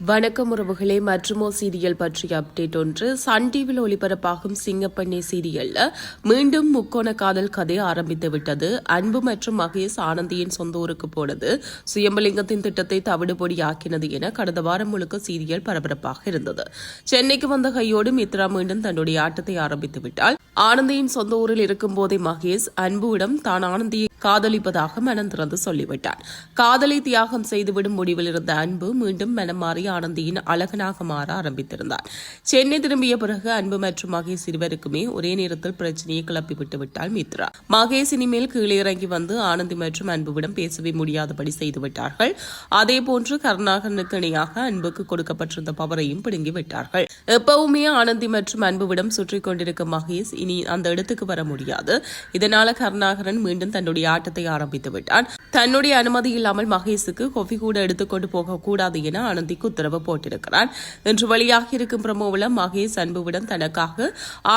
வணக்கம் உறவுகளே மற்றுமோ சீரியல் பற்றிய அப்டேட் ஒன்று. சன் டிவியில் ஒளிபரப்பாகும் சிங்கப்பண்ணி சீரியல்ல மீண்டும் முக்கோண காதல் கதை ஆரம்பித்து விட்டது. அன்பு மற்றும் மகேஷ் ஆனந்தியின் சொந்த ஊருக்கு போனது. சுயம்பலிங்கத்தின் திட்டத்தை தவிடுபொடியாக்கினது என கடந்த வாரம் முழுக்க சீரியல் பரபரப்பாக இருந்தது. சென்னைக்கு வந்த கையோடு மித்ரா மீண்டும் தன்னுடைய ஆட்டத்தை ஆரம்பித்து விட்டால் ஆனந்தியின் சொந்த ஊரில் இருக்கும் போதே மகேஷ் அன்புவிடம் தான் ஆனந்தியை காதலிப்பதாக மனம் திறந்து சொல்லிவிட்டார். காதலை தியாகம் செய்துவிடும் முடிவில் இருந்த அன்பு மீண்டும் மனம் மாறி ஆனந்தியின் அழகனாக மாற ஆரம்பித்திருந்தார். சென்னை திரும்பிய பிறகு அன்பு மற்றும் மகேஷ் இருவருக்குமே ஒரே நேரத்தில் பிரச்சனையை கிளப்பி விட்டு விட்டாள் மித்ரா. மகேஷ் இனிமேல் கீழே இறங்கி வந்து ஆனந்தி மற்றும் அன்புவிடம் பேசவே முடியாதபடி செய்துவிட்டார்கள் அதேபோன்று அதே போன்று கருணாகரனுக்கு இணையாக அன்புக்கு கொடுக்கப்பட்டிருந்த பவரையும் பிடுங்கி விட்டார்கள். எப்பவுமே ஆனந்தி மற்றும் அன்புவிடம் சுற்றி கொண்டிருக்கும் மகேஷ் இனி அந்த இடத்துக்கு வர முடியாது. இதனால கருணாகரன் மீண்டும் தன்னுடைய ஆட்டத்தை ஆரம்பித்து விட்டான். தன்னுடைய அனுமதி இல்லாமல் மகேஷுக்கு கொஃபி கூட எடுத்துக்கொண்டு போக கூடாது என ஆனந்திக்கு உத்தரவு போட்டிருக்கிறான். இன்று வழியாக இருக்கும் பிரமோவில் மகேஷ் அன்புவிடம் தனக்காக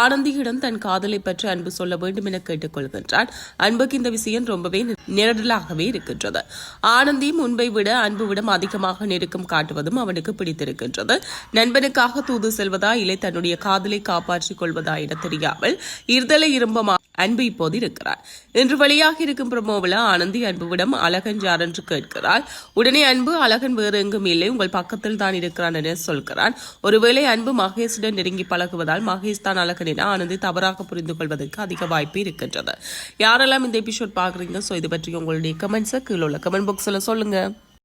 ஆனந்தியிடம் தன் காதலை பற்றி அன்பு சொல்ல வேண்டும் என கேட்டுக்கொள்கின்றான் அன்புக்கு இந்த விஷயம் ரொம்பவே நிழலாகவே இருக்கின்றது. ஆனந்தி முன்பை விட அன்புவிடம் அதிகமாக நெருக்கம் காட்டுவதும் அவனுக்கு பிடித்திருக்கின்றது. நண்பனுக்காக தூது செல்வதா இல்லை தன்னுடைய காதலை காப்பாற்றிக் கொள்வதா என தெரியாமல் இருதலை இரும்பமாக அன்பு இப்போது இருக்கிறார். இன்று வழியாக இருக்கும் பிரமோவில் ஆனந்தி அன்புவிடம் அழகன் யார் என்று கேட்கிறாள். உடனே அன்பு அழகன் வேறு எங்கும் இல்லை உங்கள் பக்கத்தில் தான் இருக்கிறான் என சொல்கிறான். ஒருவேளை அன்பு மகேஷுடன் நெருங்கி பழகுவதால் மகேஷ் தான் அழகன் என ஆனந்தி தவறாக புரிந்து கொள்வதற்கு அதிக வாய்ப்பு இருக்கின்றது. யாரெல்லாம் இந்த எபிசோட் பார்க்குறீங்க? ஸோ இது பற்றி உங்களுடைய கமெண்ட்ஸை கீழே உள்ள கமெண்ட் பாக்ஸில் சொல்லுங்கள்